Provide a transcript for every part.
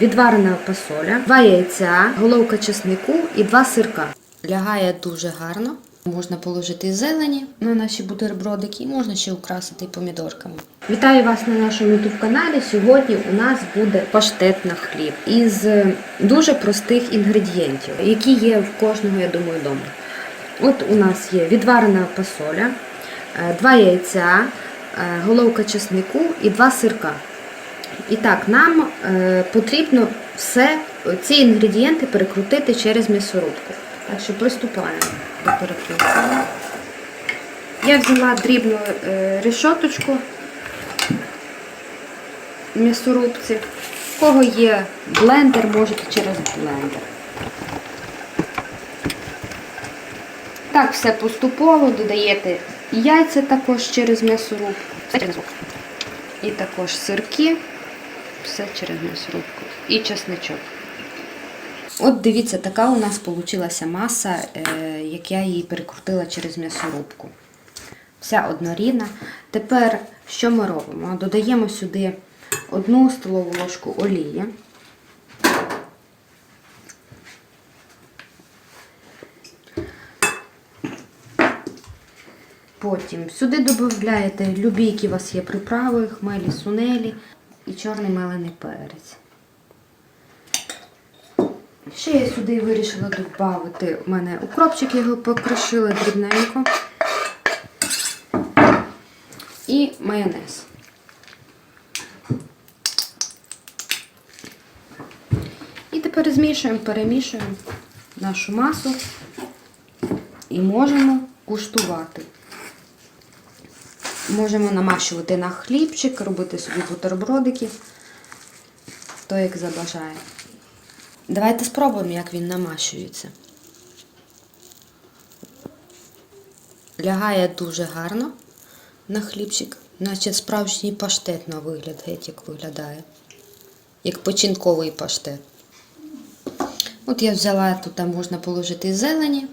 Відварена фасоля, два яйця, головка чеснику і два сирка. Лягає дуже гарно. Можна положити зелені на наші бутербродики і можна ще украсити помідорками. Вітаю вас на нашому youtube каналі. Сьогодні у нас буде паштет на хліб із дуже простих інгредієнтів, які є в кожного, я думаю, вдома. От у нас є відварена фасоля, е, два яйця, е, головка чеснику і два сирка. І так, нам е, потрібно все ці інгредієнти перекрутити через м'ясорубку. Так що приступаємо до перекрутки. Я взяла дрібну е, решоточку м'ясорубці. У кого є блендер, можете через блендер. Так, все поступово додаєте яйця також через м'ясорубку. І також сирки, все через м'ясорубку. І чесничок. От дивіться, така у нас вийшла маса, е, як я її перекрутила через м'ясорубку. Вся однорідна. Тепер що ми робимо? Додаємо сюди одну столову ложку олії. Потім сюди додаєте любі, які у вас є приправи, хмелі, сунелі і чорний мелений перець. Ще я сюди вирішила додати у мене укропчик, я його покришила дрібненько. І майонез. І тепер змішуємо, перемішуємо нашу масу і можемо куштувати. Можемо намащувати на хлібчик, робити собі бутербродики, хто як забажає. Давайте спробуємо, як він намащується. Лягає дуже гарно на хлібчик, наче справжній паштет на вигляд, геть як виглядає. Як печінковий паштет. От я взяла, тут можна положити зелені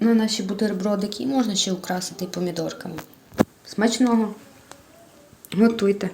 на наші бутербродики і можна ще украсити помідорками. Смачного! Готуйте!